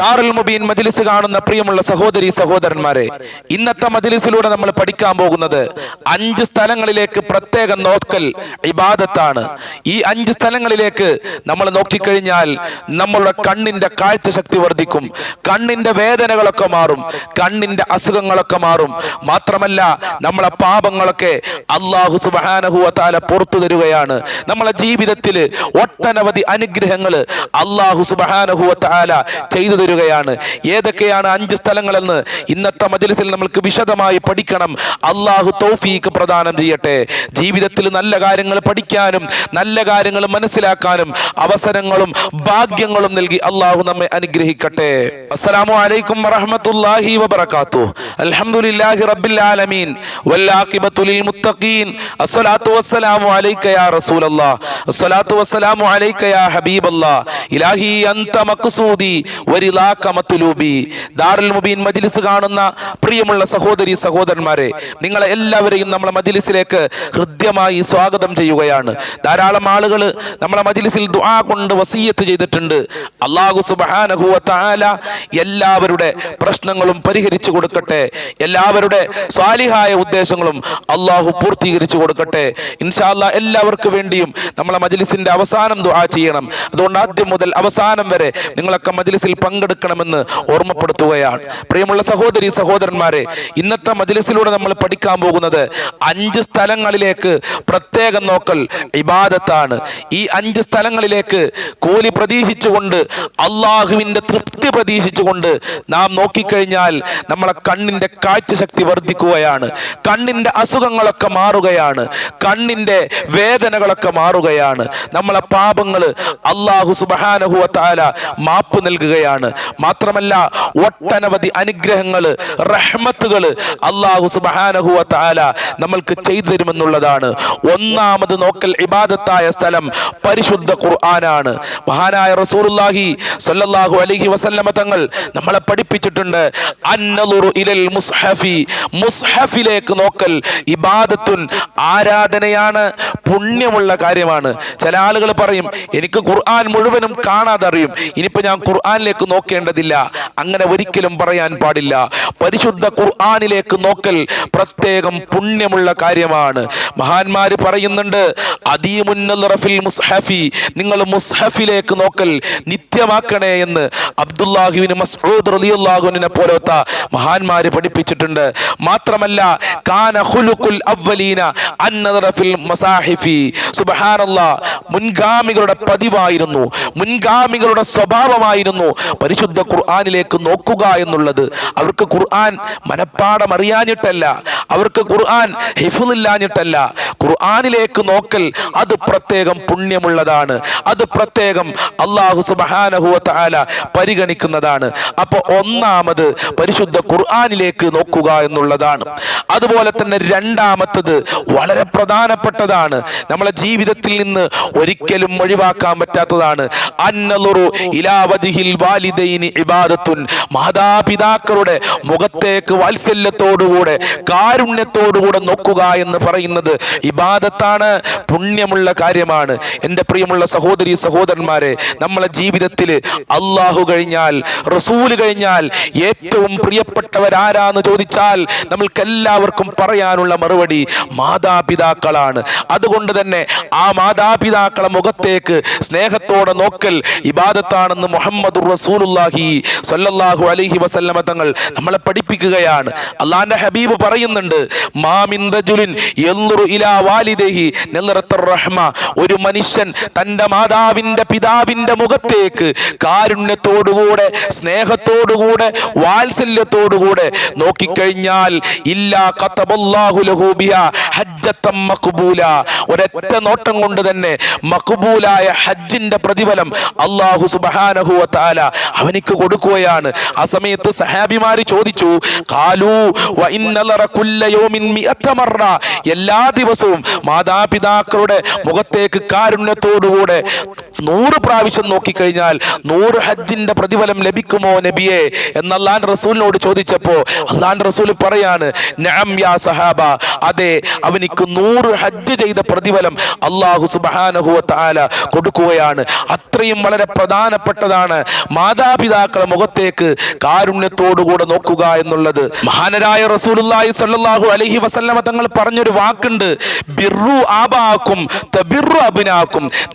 ദാറുൽ മുബീൻ മജ്ലിസ് കാണുന്ന പ്രിയമുള്ള സഹോദരി സഹോദരന്മാരെ ഇന്നത്തെ മജ്ലിസിലൂടെ നമ്മൾ പഠിക്കാൻ പോകുന്നത് അഞ്ച് സ്ഥലങ്ങളിലേക്ക് പ്രത്യേകം നോക്കൽ ഇബാദത്താണ്. ഈ അഞ്ച് സ്ഥലങ്ങളിലേക്ക് നമ്മൾ നോക്കിക്കഴിഞ്ഞാൽ നമ്മളുടെ കണ്ണിന്റെ കാഴ്ച ശക്തി വർദ്ധിക്കും കണ്ണിന്റെ വേദനകളൊക്കെ മാറും കണ്ണിന്റെ അസുഖങ്ങളൊക്കെ മാറും. മാത്രമല്ല നമ്മളെ പാപങ്ങളൊക്കെ അള്ളാഹു സുബാനഹുവ താല പുറത്തു തരുകയാണ്. നമ്മളെ ജീവിതത്തിൽ ഒട്ടനവധി അനുഗ്രഹങ്ങൾ അള്ളാഹു തആല ചെയ്തു തരുകയാണ് ഏതൊക്കെയാണ് അഞ്ച് സ്ഥലങ്ങളെന്ന് ഇന്നത്തെ മജലിസിൽ നമ്മൾക്ക് വിശദമായി പഠിക്കണം. അള്ളാഹു തൗഫീക്ക് പ്രദാനം ചെയ്യട്ടെ. ജീവിതത്തിൽ നല്ല കാര്യങ്ങൾ പഠിക്കാനും നല്ല കാര്യങ്ങൾ മനസ്സിലാക്കാനും അവസരങ്ങളും ഭാഗ്യങ്ങളും നൽകി അള്ളാഹു നമ്മെ അനുഗ്രഹിക്കട്ടെ. അസ്സലാമു അലൈക്കും വറഹ്മത്തുള്ളാഹി വബറകാതുഹു. അൽഹംദുലില്ലാഹി റബ്ബിൽ ആലമീൻ. വല്ലാഖിബത്തു ലിൽ മുത്തഖീൻ. അസ്സലാത്തു വസ്സലാമു അലൈക യാ റസൂലല്ലാഹ്. അസ്സലാത്തു വസ്സലാമു അലൈക യാ ഹബീബല്ലാഹ്. ഇലാഹി അൻത മഖ്സൂദി വരിലാക ദാറുൽ മുബീൻ മജ്ലിസ് കാണുന്ന പ്രിയമുള്ള സഹോദരി സഹോദരന്മാരെ നിങ്ങളെ എല്ലാവരെയും നമ്മളെ മജ്ലിസിലേക്ക് ഹൃദ്യമായി സ്വാഗതം ചെയ്യുകയാണ്. ധാരാളം ആളുകൾ നമ്മളെ മജ്ലിസിൽ ദുആ കൊണ്ട് വസീയത്ത് ചെയ്തിട്ടുണ്ട്. അള്ളാഹു സുബ്ഹാനഹു വ എല്ലാവരുടെ പ്രശ്നങ്ങളും പരിഹരിച്ചു കൊടുക്കട്ടെ. എല്ലാവരുടെ സ്വാലിഹായ ഉദ്ദേശങ്ങളും അള്ളാഹു പൂർത്തീകരിച്ചു കൊടുക്കട്ടെ. ഇൻഷാല്ല എല്ലാവർക്കും വേണ്ടിയും നമ്മളെ മജ്ലിസിന്റെ അവസാനം ദുആ ചെയ്യണം. അതുകൊണ്ട് ആദ്യം മുതൽ അവസാനം വരെ നിങ്ങളൊക്കെ മജ്ലിസിൽ പങ്കെടുക്കണമെന്ന് ഓർമ്മപ്പെടുത്തുകയാണ്. പ്രിയമുള്ള സഹോദരി സഹോദരന്മാരെ ഇന്നത്തെ മജ്ലിസിലൂടെ നമ്മൾ പഠിക്കാൻ പോകുന്നത് അഞ്ച് സ്ഥലങ്ങളിലേക്ക് പ്രത്യേകം നോക്കൽ ഇബാദത്താണ്. ഈ അഞ്ച് സ്ഥലങ്ങളിലേക്ക് കൂലി പ്രതീക്ഷിച്ചുകൊണ്ട് അള്ളാഹുവിന്റെ തൃപ്തി പ്രതീക്ഷിച്ചുകൊണ്ട് നാം നോക്കിക്കഴിഞ്ഞാൽ നമ്മളെ കണ്ണിന്റെ കാഴ്ചശക്തി വർദ്ധിക്കുകയാണ്. കണ്ണിന്റെ അസുഖങ്ങളൊക്കെ മാറുകയാണ്. കണ്ണിന്റെ വേദനകളൊക്കെ മാറുകയാണ്. നമ്മളെ പാപങ്ങൾ അള്ളാഹു സുബാനഹുവത്താല മാപ്പ് നൽകുകയാണ്. മാത്രമല്ല ഒട്ടനവധി അനുഗ്രഹങ്ങൾ റഹ്മത്തുകൾ അള്ളാഹു സുബാനഹുവ താല നമ്മൾക്ക് ചെയ്തു തരുമെന്നുള്ളതാണ്. ഒന്നാമത് നോക്കൽ ഇബാദത്തായ സ്ഥലം പരിശുദ്ധ ഖുർആനാണ്. മഹാനായ റസൂലുള്ളാഹി സ്വല്ലല്ലാഹു അലൈഹി വസല്ലമ തങ്ങൾ നമ്മളെ പഠിപ്പിച്ചിട്ടുണ്ട് മുസ്ഹഫി. മുസ്ഹഫിലേക്ക് നോക്കൽ ഇബാദത്തുൻ ആരാധനയാണ് പുണ്യമുള്ള കാര്യമാണ്. ചില ആളുകൾ പറയും എനിക്ക് ഖുർആൻ മുഴുവനും കാണാതെ അറിയും ഇനിയിപ്പോ ഞാൻ ഖുർആനിലേക്ക് നോക്കേണ്ടതില്ല. അങ്ങനെ ഒരിക്കലും പറയാൻ പാടില്ല. പരിശുദ്ധ ഖുർആാനിലേക്ക് നോക്കൽ പ്രത്യേകം പുണ്യമുള്ള കാര്യമാണ്. മഹാന്മാര് പറയുന്നുണ്ട് അദീമുന്നറഫിൽ മുസ്ഹഫി നിങ്ങൾ മുസ്ഹഫിലേക്ക് നോക്കൽ നിത്യമാക്കണേ എന്ന്. അബ്ദുല്ലാഹുവിന് മസ്ഊദ് റലിയുല്ലാഹുവിനെ പോലത്തെ മഹാന്മാര് പഠിപ്പിച്ചിട്ടുണ്ട്. മാത്രമല്ല കാന ഖുലുഖുൽ അവലീന അന്നറഫിൽ മസാഹിഫി സുബ്ഹാനല്ലാഹ് മുൻഗാമികളുടെ പതിവായിരുന്നു. മുൻഗാമികളുടെ സ്വഭാവമായിരുന്നു. പരിശുദ്ധ ഖുർആാനിലേക്ക് നോക്കുക എന്നുള്ളത്. അവർക്ക് ഖുർആൻ മനപ്പാടം അറിയാഞ്ഞിട്ടല്ല. അവർക്ക് ഖുർആൻ ഹിഫുന്നില്ലാഞ്ഞിട്ടല്ല. ഖുർആാനിലേക്ക് നോക്കൽ അത് പ്രത്യേകം പുണ്യമുള്ളതാണ്. അത് പ്രത്യേകം അള്ളാഹു സുബഹാനഹുവ തആല പരിഗണിക്കുന്നതാണ്. അപ്പൊ ഒന്നാമത് പരിശുദ്ധ ഖുർആാനിലേക്ക് നോക്കുക എന്നുള്ളതാണ്. അതുപോലെ തന്നെ രണ്ടാമത്തത് വളരെ പ്രധാനപ്പെട്ടതാണ്. നമ്മളെ ജീവിതത്തിൽ നിന്ന് ഒരിക്കലും ഒഴിവാക്കാൻ പറ്റാത്തതാണ്. അന്നലുറു ഇലാ വജിഹിൽ വാലിദൈനി ഇബാദത്തുൻ. മാതാപിതാക്കളുടെ മുഖത്തേക്ക് വാത്സല്യത്തോടുകൂടെ കാരുണ്യത്തോടുകൂടെ നോക്കുക എന്ന് പറയുന്നത് ഇബാദത്താണ് പുണ്യമുള്ള കാര്യമാണ്. എന്റെ പ്രിയമുള്ള സഹോദരി സഹോദരന്മാരെ നമ്മളെ ജീവിതത്തിൽ അള്ളാഹു കഴിഞ്ഞാൽ റസൂൽ കഴിഞ്ഞാൽ ഏറ്റവും പ്രിയപ്പെട്ടവരാരാന്ന് ചോദിച്ചാൽ നമ്മൾക്ക് എല്ലാവർക്കും പറയാനുള്ള മറുപടി മാതാപിതാക്കളാണ്. അതുകൊണ്ട് തന്നെ ആ മാതാപിതാക്കളെ മുഖത്തേക്ക് സ്നേഹത്തോടെ നോക്കൽ ഇബാദത്താണെന്ന് മുഹമ്മദ് റസൂലുല്ലാഹി സ്വല്ലല്ലാഹു അലൈഹി വസല്ലമ തങ്ങൾ നമ്മളെ പഠിപ്പിക്കുകയാണ്. അള്ളാന്റെ ഹബീബ് പറയുന്നുണ്ട് മാമിൻ റജുലിൻ ഇലാ വാലിദൈഹി റഹ്മ. ഒരു മനുഷ്യൻ തന്റെ മാതാവിന്റെ പിതാവിന്റെ മുഖത്തേക്ക് കാരുണ്യത്തോടുകൂടെ സ്നേഹത്തോടുകൂടെ വാത്സല്യത്തോടുകൂടെ നോക്കിക്കഴിഞ്ഞാൽ ഇല്ലാ ഒരൊറ്റ നോട്ടം കൊണ്ട് തന്നെ മക്ബൂലായ ഹജ്ജിന്റെ പ്രതിഫലം അള്ളാഹു സുബ്ഹാനഹു വ തആല അവനിക്ക് കൊടുക്കുകയാണ്. ആ സമയത്ത് സഹാബിമാര് ചോദിച്ചു കാലു എല്ലാ ദിവസവും മാതാപിതാക്കളുടെ മുഖത്തേക്ക് കാരുണ്യത്തോടുകൂടെ നൂറ് പ്രാവശ്യം നോക്കിക്കഴിഞ്ഞാൽ നൂറ് ഹജ്ജിന്റെ പ്രതിഫലം ലഭിക്കുമോ നബിയെ? എന്ന് അള്ളാൻ റസൂലിനോട് ചോദിച്ചപ്പോൾ അള്ളാൻ റസൂൽ പറയാണ് നഅം യാ സഹാബ. അതെ അവനിക്ക് നൂറ് ഹജ്ജ് ചെയ്ത പ്രതിഫലം അള്ളാഹു സുബാനഹുവ താല കൊടുക്കുകയാണ്. അത്രയും വളരെ പ്രധാനപ്പെട്ടതാണ് മാതാപിതാക്കളെ മുഖത്തേക്ക് കാരുണ്യത്തോടുകൂടെ നോക്കുക എന്നുള്ളത്. മഹാനരായ റസൂലുള്ളാഹി സ്വല്ലല്ലാഹു അലഹി വസല്ലമ തങ്ങൾ പറഞ്ഞൊരു വാക്കുണ്ട് ബിർറു ആബാക്കും തബിർറു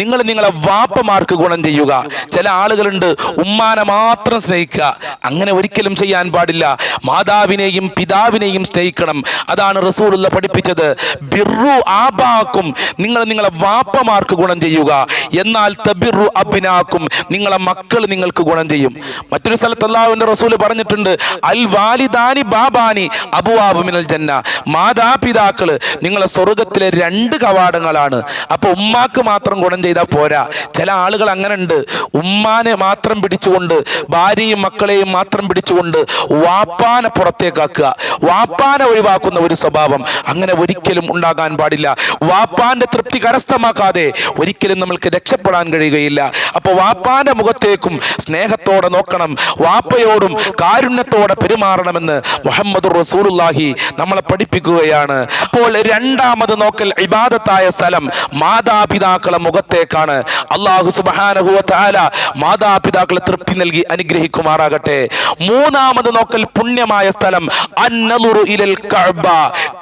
നിങ്ങൾ നിങ്ങളെ വാപ്പമാർക്ക് ഗുണം ചെയ്യുക. ചില ആളുകളുണ്ട് ഉമ്മാനെ മാത്രം സ്നേഹിക്കുക. അങ്ങനെ ഒരിക്കലും ചെയ്യാൻ പാടില്ല. മാതാവിനെയും പിതാവിനെയും സ്നേഹിക്കണം. അതാണ് റസൂലുള്ള പഠിപ്പിച്ചത്. ബിർറു ആബാക്കും നിങ്ങൾ നിങ്ങളെ വാപ്പമാർക്ക് ഗുണം ചെയ്യുക. എന്നാൽ തബിറു അബിനാക്കും നിങ്ങളെ മക്കൾ നിങ്ങൾക്ക് ഗുണം ചെയ്യും. മറ്റൊരു സ്ഥലത്ത് അള്ളാഹുവിന്റെ റസൂൽ പറഞ്ഞിട്ടുണ്ട് അൽ വാലിദാനി ബാബാനി അബുവാബു മിനൽ ജന്ന. മാതാപിതാക്കൾ നിങ്ങളെ സ്വർഗത്തിലെ രണ്ട് കവാടങ്ങളാണ്. അപ്പൊ ഉമ്മാക്ക് മാത്രം ഗുണം ചെയ്താൽ പോരാ. ചില ആളുകൾ അങ്ങനെ ഉണ്ട് ഉമ്മാനെ മാത്രം പിടിച്ചുകൊണ്ട് ഭാര്യയും മക്കളെയും മാത്രം പിടിച്ചുകൊണ്ട് വാപ്പാനെ പുറത്തേക്കാക്കുക. വാപ്പാനെ ഒഴിവാക്കുന്ന ഒരു സ്വഭാവം അങ്ങനെ ഒരിക്കലും ഉണ്ടാകാൻ പാടില്ല. വാപ്പാന്റെ തൃപ്തി കരസ്ഥമാക്കാതെ ഒരിക്കലും നമ്മൾക്ക് രക്ഷപ്പെടാൻ കഴിയുകയില്ല. അപ്പോൾ വാപ്പാന്റെ മുഖത്തേക്കും സ്നേഹത്തോടെ നോക്കണം. വാപ്പയോടും കാരുണ്യത്തോടെ പെരുമാറണമെന്ന് മുഹമ്മദ് റസൂലുള്ളാഹി നമ്മളെ പഠിപ്പിക്കുകയാണ്. അപ്പോൾ രണ്ടാമത് നോക്കൽ ഇബാദത്തായ സ്ഥലം മാതാപിതാക്കളെ മുഖത്തേക്കാണ്. അള്ളാഹു സുബാനഹുവ താല മാതാപിതാക്കളെ തൃപ്തി നൽകി അനുഗ്രഹിക്കുമാറാകട്ടെ. മൂന്നാമത് നോക്കൽ പുണ്യമായ സ്ഥലം അന്നലുറു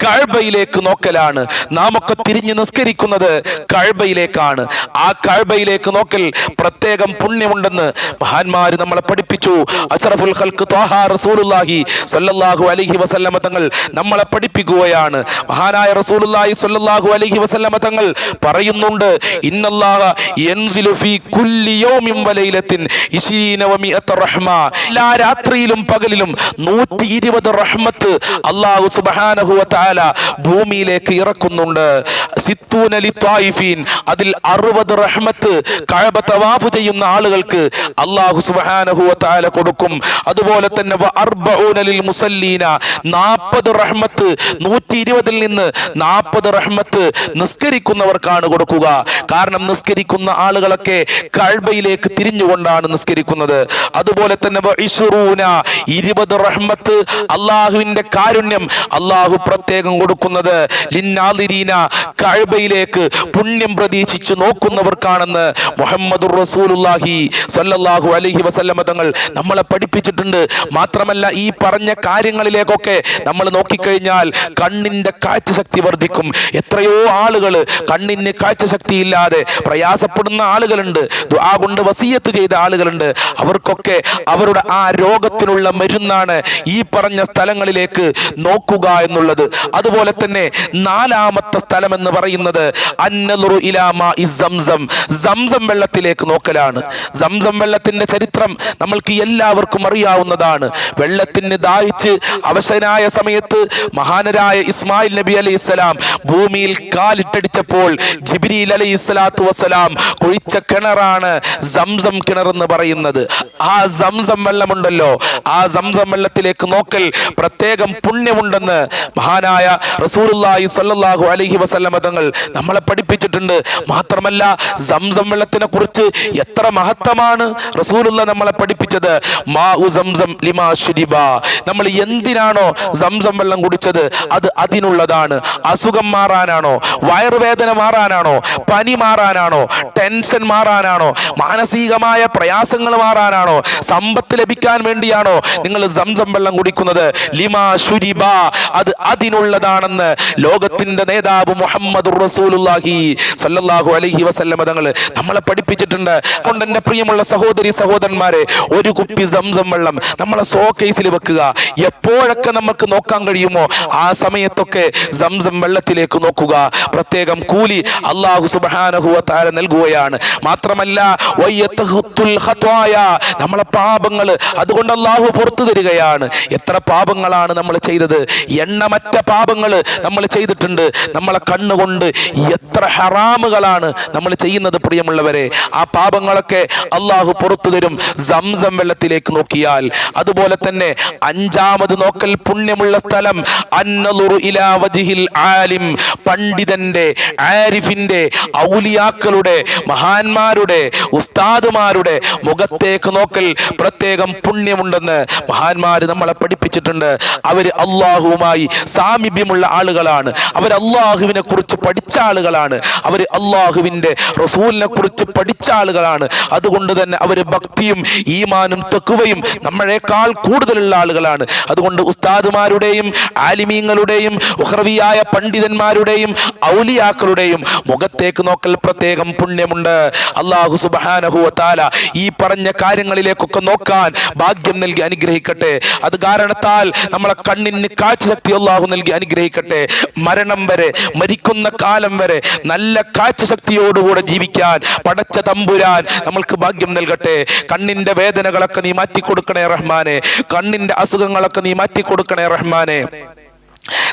കഅബയിലേക്ക് നോക്കലാണ്. നാം ഒക്കെ തിരിഞ്ഞ് നിസ്കരിക്കുന്നത് കഅബയിലേക്കാണ്. ആ കഅബയിലേക്ക് നോക്കൽ പ്രത്യേകം പുണ്യമുണ്ടെന്ന് മഹാന്മാർ നമ്മളെ പഠിപ്പിച്ചു. അഷ്റഫുൽ ഖൽക്ക് ത്വാഹ റസൂലുള്ളാഹി സ്വല്ലല്ലാഹു അലൈഹി വസല്ലമ തങ്ങൾ നമ്മളെ പഠിപ്പിക്കുകയാണ്. മഹാനായ റസൂലുള്ളാഹി സ്വല്ലല്ലാഹു അലൈഹി വസല്ലമ തങ്ങൾ പറയുന്നുണ്ട് ഇന്നല്ലാഹ ഫീ കുല്ലി യൗമിൻ വലൈലത്തിൻ ഇശീന വമിഅത്ത റഹ്മ. എല്ലാ രാത്രിയിലും പകലിലും നൂറ്റി ഇരുപത് റഹ്മത്ത് അള്ളാഹു സുബ്ഹാനഹു വ ഭൂമിയിലേക്ക് ഇറക്കുന്നുണ്ട്. സിത്തൂന ലിത്വായിഫീൻ അതിൽ അറുപത് റഹ്മത്ത് കഅബ തവാഫ് ചെയ്യുന്ന ആളുകൾക്ക് അള്ളാഹു സുബ്ഹാനഹു വ കൊടുക്കും. അതുപോലെ തന്നെ അർബഊന ലിൽ മുസല്ലീന. നാൽപ്പത് റഹ്മത്ത് നൂറ്റി ഇരുപതിൽ നിന്ന് നാൽപ്പത് റഹ്മത്ത് നിസ്കരിക്കുന്നവർക്കാണ് കൊടുക്കുക. കാരണം നിസ്കരിക്കുന്ന ആളുകളൊക്കെ കഅബയിലേക്ക് തിരിഞ്ഞുകൊണ്ടാണ് നിസ്കരിക്കുന്നത്. അതുപോലെ തന്നെ ഇരുപത് റഹ്മത്ത് അള്ളാഹുവിന്റെ കാരുണ്യം അള്ളാഹു പ്രത്യേകം കൊടുക്കുന്നത്. ലിന്നാദിരീന കഅബയിലേക്ക് പുണ്യം പ്രതീക്ഷിച്ച് നോക്കുന്നവർക്കാണെന്ന് മുഹമ്മദ് റസൂലുള്ളാഹി സ്വല്ലല്ലാഹു അലൈഹി വസല്ലമ തങ്ങൾ നമ്മളെ പഠിപ്പിച്ചിട്ടുണ്ട്. മാത്രമല്ല ഈ പറഞ്ഞ കാര്യങ്ങളിലേക്കൊക്കെ നമ്മൾ നോക്കിക്കഴിഞ്ഞാൽ കണ്ണിന്റെ കാഴ്ചശക്തി വർദ്ധിക്കും. എത്രയോ ആളുകൾ കണ്ണിന് കാഴ്ചശക്തി ഇല്ലാതെ പ്രയാസപ്പെടുന്ന ആളുകളുണ്ട്. ദുആ കൊണ്ട് വസീയത്ത് ചെയ്ത ആളുകളുണ്ട്. അവർക്കൊക്കെ അവരുടെ ആ രോഗത്തിനുള്ള മരുന്നാണ് ഈ പറഞ്ഞ സ്ഥലങ്ങളിലേക്ക് നോക്കുക എന്നുള്ളത്. അതുപോലെ തന്നെ നാലാമത്തെ സ്ഥലം എന്ന് പറയുന്നത് അന്നലുറു ഇലാമ ഇ സംസം. സംസം വെള്ളത്തിലേക്ക് നോക്കലാണ്. സംസം വെള്ളത്തിന്റെ ചരിത്രം നമ്മൾക്ക് എല്ലാവർക്കും അറിയാവുന്നതാണ്. വെള്ളത്തിന് ദാഹിച്ച് അവശനായ സമയത്ത് മഹാനരായ ഇസ്മായിൽ നബി അലൈഹി ഭൂമിയിൽ കാലിട്ടടിച്ചപ്പോൾ ജിബ്രീൽ അലൈഹി സ്വലാത്തു വസ്സലാം കുഴിച്ച കിണറാണ് സംസം കിണർ എന്ന് പറയുന്നത്. ആ സംസം വെള്ളമുണ്ടല്ലോ. ആ സംസം വെള്ളത്തിലേക്ക് നോക്കൽ പ്രത്യേകം പുണ്യമുണ്ടെന്ന് മഹാനായ റസൂലുള്ളാഹി സ്വല്ലല്ലാഹു അലൈഹി വസല്ലമ തങ്ങൾ നമ്മളെ പഠിപ്പിച്ചിട്ടുണ്ട്. മാത്രമല്ല സംസം വെള്ളത്തിനെ കുറിച്ച് എത്ര മഹത്വമാണ് റസൂലുള്ള നമ്മളെ പഠിപ്പിച്ചത്? സംസം ലിമാ നമ്മൾ എന്തിനാണോ സംസം വെള്ളം കുടിച്ചത്? അത് അതിനുള്ളതാണ്. അസുഖം മാറാനാണോ? വയറുവേദന മാറാനാണോ? പനി മാറാനാണോ? ടെൻഷൻ മാറാനാണോ? മാനസികമായ പ്രയാസങ്ങൾ മാറാനാണോ? സമ്പത്ത് ലഭിക്കാൻ വേണ്ടിയാണോ നിങ്ങൾ സംസം വെള്ളം കുടിക്കുന്നത്? ലിമാ ശുരിബ അത് അതിനുള്ളതാണെന്ന് ലോകത്തിന്റെ നേതാവ് മുഹമ്മദ് റസൂലുള്ളാഹി സല്ലല്ലാഹു അലൈഹി വസല്ലമ തങ്ങൾ നമ്മളെ പഠിപ്പിച്ചിട്ടുണ്ട്. അതുകൊണ്ട് എന്റെ പ്രിയമുള്ള സഹോദരി സഹോദരന്മാരെ ഒരു കുപ്പി സംസം വെള്ളം നമ്മളെ സോ കേസിൽ വെക്കുക. എപ്പോഴൊക്കെ നമുക്ക് നോക്കാൻ കഴിയുമോ ആ സമയത്തൊക്കെ സംസം വെള്ളത്തിലേക്ക് നോക്കുക. പ്രത്യേകം കൂലി അള്ളാഹു സുബാനഹുവ താര നൽകുകയാണ്. മാത്രമല്ല നമ്മളെ പാപങ്ങൾ അതുകൊണ്ട് അള്ളാഹു പുറത്തു തരികയാണ്. എത്ര പാപങ്ങളാണ് നമ്മൾ ചെയ്തത്? എണ്ണമറ്റ പാപങ്ങൾ നമ്മൾ ചെയ്തിട്ടുണ്ട്. നമ്മളെ കണ്ണുകൊണ്ട് എത്ര ഹറാമുകളാണ് നമ്മൾ ചെയ്യുന്നത് പ്രിയമുള്ളവരെ. ആ പാപങ്ങളൊക്കെ അള്ളാഹു പുറത്തു തരും സംസം വെള്ളത്തിലേക്ക് നോക്കിയാൽ. അതുപോലെ തന്നെ അഞ്ചാമത് നോക്കൽ പുണ്യമുള്ള സ്ഥലം അന്നലുറു ഇലാ വജിഹിൽ ആലിം പണ്ഡിതന്റെ ആരിഫിന്റെ ഔലിയാക്കളുടെ മഹാന്മാരുടെ ഉസ്താദുമാരുടെ മുഖത്തേക്ക് നോക്കൽ പ്രത്യേകം പുണ്യമുണ്ടെന്ന് മഹാന്മാര് നമ്മളെ പഠിപ്പിച്ചിട്ടുണ്ട്. അവർ അള്ളാഹുവുമായി സാമീപ്യമുള്ള ആളുകളാണ്. അവർ അള്ളാഹുവിനെ കുറിച്ച് പഠിച്ച ആളുകളാണ്. അവർ അള്ളാഹുവിന്റെ റസൂലിനെ കുറിച്ച് പഠിച്ച ആളുകളാണ്. അതുകൊണ്ട് തന്നെ അവർ ഭക്തിയും ഈമാനും തെക്കുവയും നമ്മളെക്കാൾ കൂടുതലുള്ള ആളുകളാണ്. അതുകൊണ്ട് ഉസ്താദുമാരുടെയും ആലിമീങ്ങളുടെയും ഉഹ്രവിയായ പണ്ഡിതന്മാരുടെയും ഔലിയാക്കളുടെയും മുഖത്തേക്ക് നോക്കൽ പ്രത്യേകം പുണ്യമുണ്ട്. അള്ളാഹു സുബാനഹുല ഈ പറഞ്ഞ കാര്യങ്ങളിലേക്കൊക്കെ നോക്കാൻ ഭാഗ്യം നൽകി അനുഗ്രഹിക്കട്ടെ. അത് കാരണത്താൽ നമ്മളെ കണ്ണിന് കാഴ്ചശക്തി അള്ളാഹു നൽകി അനുഗ്രഹിക്കട്ടെ. മരണം വരെ മരിക്കുന്ന കാലം വരെ നല്ല കാഴ്ചശക്തിയോടുകൂടെ ജീവിക്കാൻ പടച്ച തമ്പുരാൻ നമ്മൾക്ക് ഭാഗ്യം നൽകട്ടെ. കണ്ണിന്റെ വേദനകളൊക്കെ നീ മാറ്റിക്കൊടുക്കണേ റഹ്മാനെ. കണ്ണിന്റെ അസുഖങ്ങളൊക്കെ നീ മാറ്റിക്കൊടുക്കണേ റഹ്മാനെ.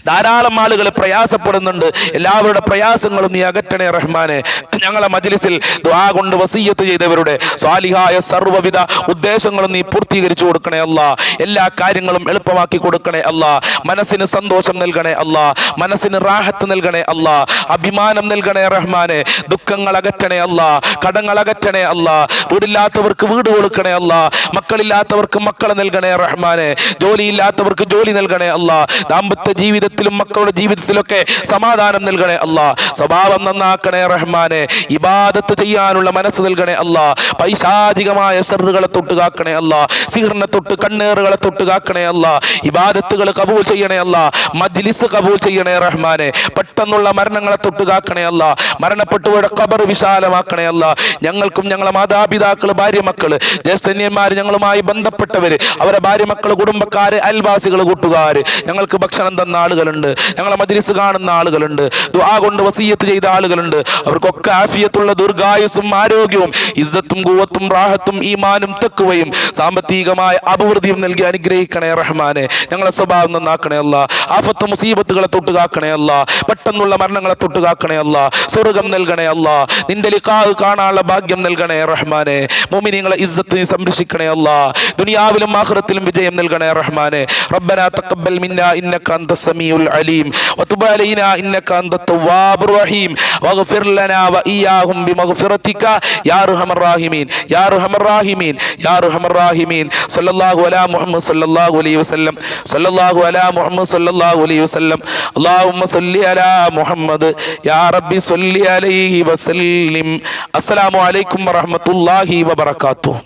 ധാരാളം ആളുകൾ പ്രയാസപ്പെടുന്നുണ്ട്. എല്ലാവരുടെ പ്രയാസങ്ങളും നീ അകറ്റണേ റഹ്മാനെ. ഞങ്ങളെ മജ്ലിസിൽ ദ്വാ കൊണ്ട് വസീയത്ത് ചെയ്തവരുടെ സ്വാലിഹായ സർവവിധ ഉദ്ദേശങ്ങളും നീ പൂർത്തീകരിച്ചു കൊടുക്കണേ അല്ല. എല്ലാ കാര്യങ്ങളും എളുപ്പമാക്കി കൊടുക്കണേ അല്ല. മനസ്സിന് സന്തോഷം നൽകണേ അല്ല. മനസ്സിന് റാഹത്ത് നൽകണേ അല്ല. അഭിമാനം നൽകണേ റഹ്മാനെ. ദുഃഖങ്ങൾ അകറ്റണേ അല്ല. കടങ്ങൾ അകറ്റണേ അല്ല. വീടില്ലാത്തവർക്ക് വീട് കൊടുക്കണേ അല്ല. മക്കളില്ലാത്തവർക്ക് മക്കളെ നൽകണേ റഹ്മാനെ. ജോലിയില്ലാത്തവർക്ക് ജോലി നൽകണേ അല്ല. ദാമ്പത്യ ജീവിതത്തിലും മക്കളുടെ ജീവിതത്തിലൊക്കെ സമാധാനം നൽകണേ അല്ല. സ്വഭാവം നന്നാക്കണേ റഹ്മാനെ. ഇബാദത്ത് ചെയ്യാനുള്ള മനസ്സ് നൽകണേ അല്ല. പൈശാചികമായ സെറുകളെ തൊട്ട് കാക്കണേ അല്ല. സിഹറിനെ തൊട്ട് കണ്ണേറുകളെ തൊട്ട് കാക്കണേ അല്ല. ഇബാദത്തുകൾ കബൂൽ ചെയ്യണേ അല്ല. മജ്ലിസ് കബൂൽ ചെയ്യണേ റഹ്മാനെ. പെട്ടെന്നുള്ള മരണങ്ങളെ തൊട്ട് കാക്കണേ അല്ല. മരണപ്പെട്ടവരുടെ കബർ വിശാലമാക്കണേ അല്ല. ഞങ്ങൾക്കും ഞങ്ങളെ മാതാപിതാക്കൾ ഭാര്യ മക്കൾ ജ്യേഷ്ഠന്യന്മാർ ഞങ്ങളുമായി ബന്ധപ്പെട്ടവര് അവരെ ഭാര്യ മക്കൾ കുടുംബക്കാര് അയൽവാസികൾ കൂട്ടുകാര് ഞങ്ങൾക്ക് ഭക്ഷണം തന്ന ആളുകളുണ്ട്. ഞങ്ങളെ മജ്ലിസ് കാണുന്ന ആളുകളുണ്ട്. ദുആ കൊണ്ട് വസീയത്ത് ചെയ്ത ആളുകളുണ്ട്. അവർക്കൊക്കെ ആഫിയത്തുള്ള ദീർഘായുസും ആരോഗ്യവും ഇസ്സത്തും കൂവത്തും റാഹത്തും ഈമാനും തെക്കുവയും സാമ്പത്തികമായ അഭിവൃദ്ധിയും നൽകി അനുഗ്രഹിക്കണേ റഹ്മാനെ. ഞങ്ങളെ സ്വഭാവം നന്നാക്കണേ അല്ല. ആഫത്ത് മുസീബത്തുകളെ തൊട്ട് കാക്കണേ അല്ല. പെട്ടെന്നുള്ള മരണങ്ങളെ തൊട്ട് കാക്കണേ അല്ല. സ്വർഗം നൽകണേ അല്ല. നിന്റെ ലിഖാഹ് കാണാനുള്ള ഭാഗ്യം നൽകണേ റഹ്മാനെ. മോമിനിങ്ങളെ ഇസ്സത്ത് സംരക്ഷിക്കണേ അല്ല. ദുനിയാവിലും ആഖിറത്തിലും വിജയം നൽകണേ റഹ്മാനെ. റബ്ബന തഖബ്ബൽ മിന്നാ ഇന്നക السميع العليم وتب علينا إنك أنت التواب الرحيم واغفر لنا وإياهم بمغفرتك يا أرحم الراحمين يا أرحم الراحمين يا أرحم الراحمين صلى الله على محمد صلى الله عليه وسلم صلى الله على محمد صلى الله عليه وسلم اللهم صل على محمد يا ربي صل عليه وسلم السلام عليكم ورحمة الله وبركاته